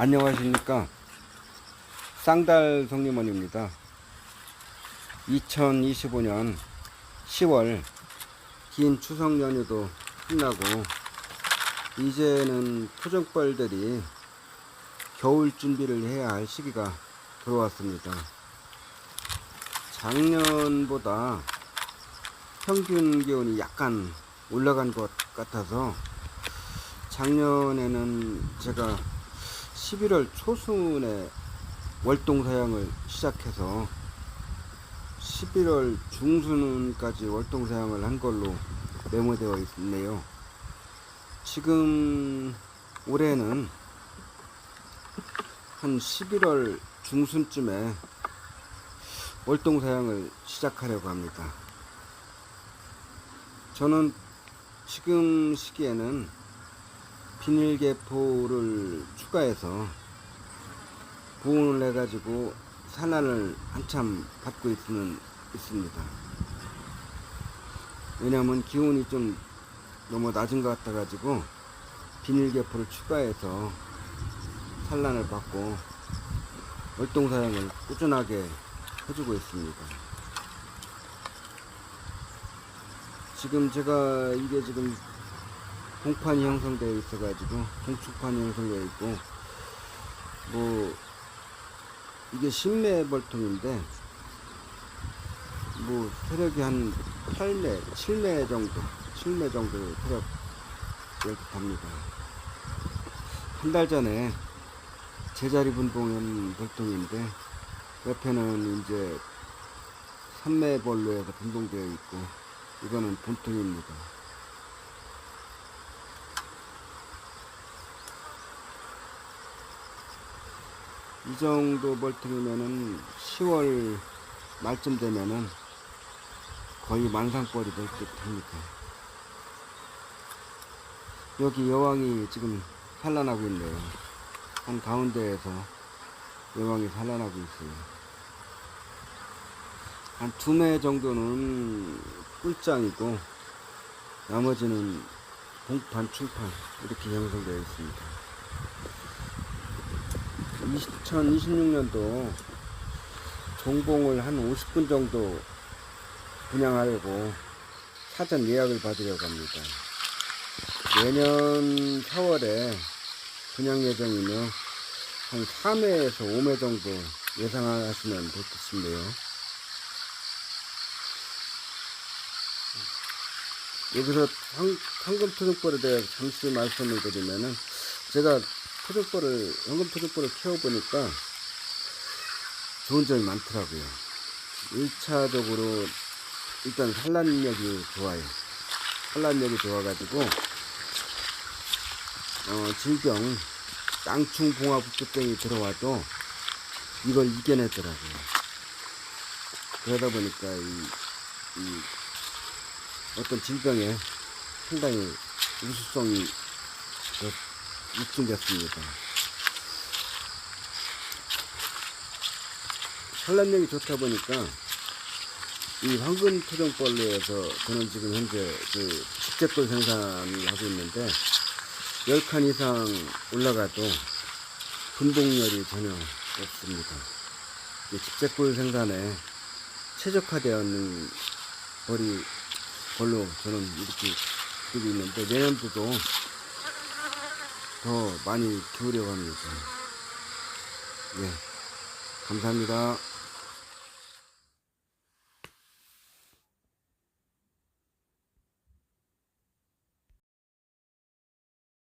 안녕하십니까. 쌍달 성림원입니다. 2025년 10월 긴 추석 연휴도 끝나고 이제는 토종벌들이 겨울 준비를 해야 할 시기가 들어왔습니다. 작년보다 평균 기온이 약간 올라간 것 같아서 작년에는 제가 11월 초순에 월동 사양을 시작해서 11월 중순까지 월동 사양을 한 걸로 메모되어 있네요. 지금 올해는 한 11월 중순쯤에 월동 사양을 시작하려고 합니다. 저는 지금 시기에는 비닐계포를 추가해서 보온을 해가지고 산란을 한참 받고 있는, 있습니다. 왜냐하면 기온이 좀 너무 낮은 것 같아가지고 비닐계포를 추가해서 산란을 받고 월동사양을 꾸준하게 해주고 있습니다. 지금 제가 이게 지금 공판이 형성되어 있어가지고 공축판이 형성되어 있고 뭐 이게 신매 벌통인데 뭐 세력이 한 8매, 7매 정도, 7매 정도 세력 이렇게 갑니다. 한 달 전에 제자리 분봉한 벌통인데 옆에는 이제 3매 벌로에서 분봉되어 있고 이거는 본통입니다. 이 정도 벌통이면은 10월 말쯤 되면은 거의 만상벌이 될 듯 합니다. 여기 여왕이 지금 산란하고 있네요. 한 가운데에서 여왕이 산란하고 있어요. 한 두 매 정도는 꿀장이고 나머지는 봉판, 충판 이렇게 형성되어 있습니다. 2026년도 종봉을 한 50분 정도 분양하려고 사전 예약을 받으려고 합니다. 내년 4월에 분양 예정이며 한 3회에서 5회 정도 예상하시면 싶네요. 여기서 황, 황금 토종벌에 대해서 잠시 말씀을 드리면은 제가 토종벌을 황금 토종벌을 키워보니까 좋은 점이 많더라고요. 1차적으로 일단 산란력이 좋아요. 산란력이 좋아가지고 어, 질병 땅충 봉합 북병이 들어와도 이걸 이겨내더라고요. 그러다 보니까 이, 이 어떤 질병에 상당히 우수성이 그 입증됐습니다. 산란력이 좋다 보니까 이 황금 토종벌레에서 저는 지금 현재 그 직접돌 생산을 하고 있는데 10칸 이상 올라가도 분봉열이 전혀 없습니다. 이 직접돌 생산에 최적화되어 있는 벌이 걸로 저는 이렇게 끼고 있는데 내년도도 더 많이 키우려고 합니다. 예, 감사합니다.